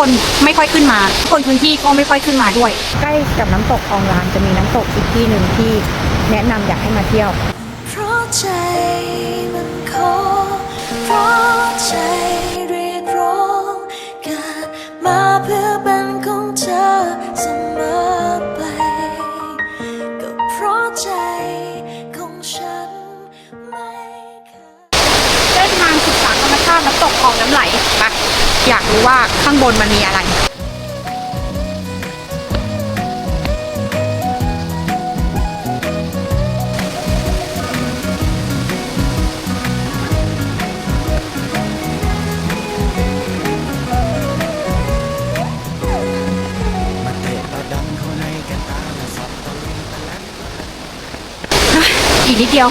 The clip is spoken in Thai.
คนไม่ค่อยขึ้นมา คนพื้นที่ก็ไม่ค่อยขึ้นมาด้วย ใกล้กับน้ำตกคลองลานจะมีน้ำตกอีกที่หนึ่งที่แนะนำอยากให้มาเที่ยว เพราะใจมันขอเพราะใจเรียกร้องการมาเพื่อเป็นของเธอเสมอไป ก็เพราะใจของฉันไม่เคยเดินทางศึกษาธรรมชาติน้ำตกคลองน้ำไหลปะ อยากรู้ว่าข้างบนมันมีอะไรอีกนิดเดียว